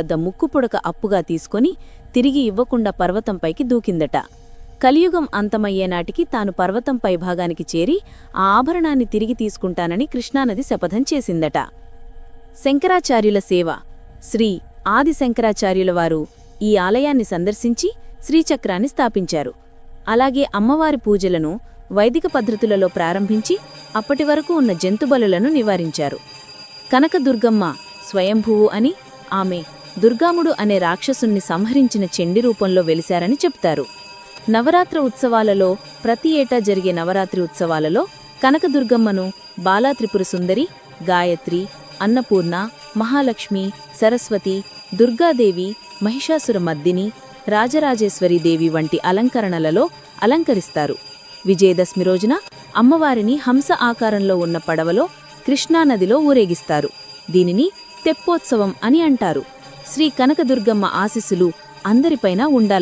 వద్ద ముక్కు పొడక అప్పుగా తీసుకొని తిరిగి ఇవ్వకుండా పర్వతంపైకి దూకిందట. కలియుగం అంతమయ్యే నాటికి తాను పర్వతంపై భాగానికి చేరి ఆ ఆభరణాన్ని తిరిగి తీసుకుంటానని కృష్ణానది శపథం చేసిందట. శంకరాచార్యుల సేవ. శ్రీ ఆది శంకరాచార్యుల వారు ఈ ఆలయాన్ని సందర్శించి శ్రీచక్రాన్ని స్థాపించారు. అలాగే అమ్మవారి పూజలను వైదిక పద్ధతులలో ప్రారంభించి అప్పటి వరకు ఉన్న జంతుబలులను నివారించారు. కనకదుర్గమ్మ స్వయంభువు అని ఆమె దుర్గాముడు అనే రాక్షసుణ్ణి సంహరించిన చెండి రూపంలో వెలిశారని చెప్తారు. నవరాత్ర ఉత్సవాలలో ప్రతి ఏటా జరిగే నవరాత్రి ఉత్సవాలలో కనకదుర్గమ్మను బాలా త్రిపుర సుందరి గాయత్రి అన్నపూర్ణ మహాలక్ష్మి సరస్వతి దుర్గాదేవి మహిషాసుర మద్దిని రాజరాజేశ్వరి దేవి వంటి అలంకరణలలో అలంకరిస్తారు. విజయదశమి రోజున అమ్మవారిని హంస ఆకారంలో ఉన్న పడవలో కృష్ణానదిలో ఊరేగిస్తారు. దీనిని తెప్పోత్సవం అని అంటారు. శ్రీ కనకదుర్గమ్మ ఆశీస్సులు అందరిపైన ఉండాలి.